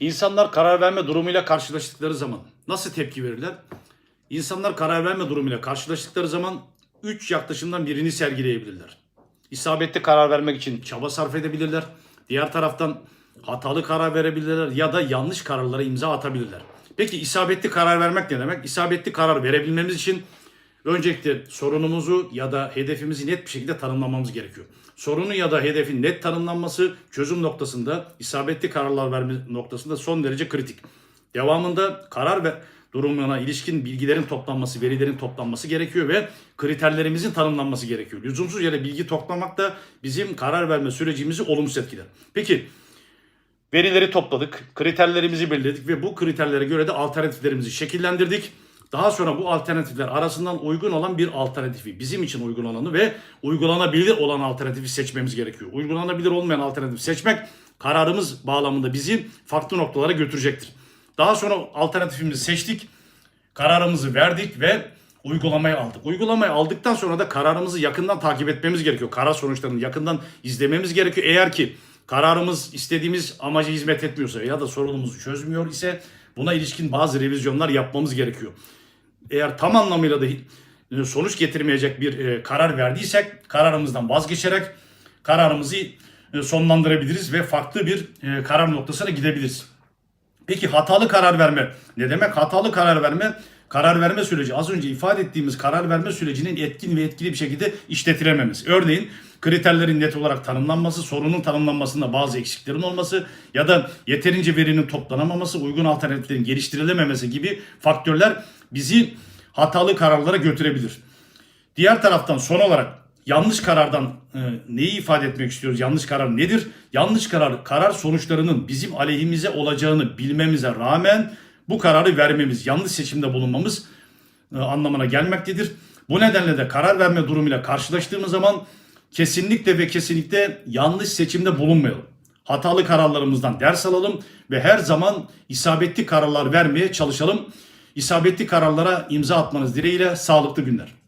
İnsanlar karar verme durumuyla karşılaştıkları zaman nasıl tepki verirler? İnsanlar karar verme durumuyla karşılaştıkları zaman üç yaklaşımdan birini sergileyebilirler. İsabetli karar vermek için çaba sarf edebilirler. Diğer taraftan hatalı karar verebilirler ya da yanlış kararlara imza atabilirler. Peki isabetli karar vermek ne demek? İsabetli karar verebilmemiz için öncelikle sorunumuzu ya da hedefimizi net bir şekilde tanımlamamız gerekiyor. Sorunu ya da hedefin net tanımlanması çözüm noktasında isabetli kararlar verme noktasında son derece kritik. Devamında karar ve durumuna ilişkin bilgilerin toplanması, verilerin toplanması gerekiyor ve kriterlerimizin tanımlanması gerekiyor. Lüzumsuz yere bilgi toplamak da bizim karar verme sürecimizi olumsuz etkiler. Peki verileri topladık, kriterlerimizi belirledik ve bu kriterlere göre de alternatiflerimizi şekillendirdik. Daha sonra bu alternatifler arasından uygun olan bir alternatifi, bizim için uygun olanı ve uygulanabilir olan alternatifi seçmemiz gerekiyor. Uygulanabilir olmayan alternatifi seçmek kararımız bağlamında bizi farklı noktalara götürecektir. Daha sonra alternatifimizi seçtik, kararımızı verdik ve uygulamaya aldık. Uygulamaya aldıktan sonra da kararımızı yakından takip etmemiz gerekiyor. Karar sonuçlarını yakından izlememiz gerekiyor. Eğer ki kararımız istediğimiz amaca hizmet etmiyorsa ya da sorunumuzu çözmüyor ise buna ilişkin bazı revizyonlar yapmamız gerekiyor. Eğer tam anlamıyla da sonuç getirmeyecek bir e, karar verdiysek kararımızdan vazgeçerek kararımızı e, sonlandırabiliriz ve farklı bir e, karar noktasına gidebiliriz. Peki hatalı karar verme ne demek? Hatalı karar verme karar verme süreci az önce ifade ettiğimiz karar verme sürecinin etkin ve etkili bir şekilde işletilememiz. Örneğin kriterlerin net olarak tanımlanması, sorunun tanımlanmasında bazı eksiklerin olması ya da yeterince verinin toplanamaması, uygun alternatiflerin geliştirilememesi gibi faktörler bizi hatalı kararlara götürebilir. Diğer taraftan son olarak yanlış karardan e, neyi ifade etmek istiyoruz? Yanlış karar nedir? Yanlış karar karar sonuçlarının bizim aleyhimize olacağını bilmemize rağmen bu kararı vermemiz, yanlış seçimde bulunmamız e, anlamına gelmektedir. Bu nedenle de karar verme durumuyla karşılaştığımız zaman kesinlikle ve kesinlikle yanlış seçimde bulunmayalım. Hatalı kararlarımızdan ders alalım ve her zaman isabetli kararlar vermeye çalışalım. İsabetli kararlara imza atmanız dileğiyle sağlıklı günler.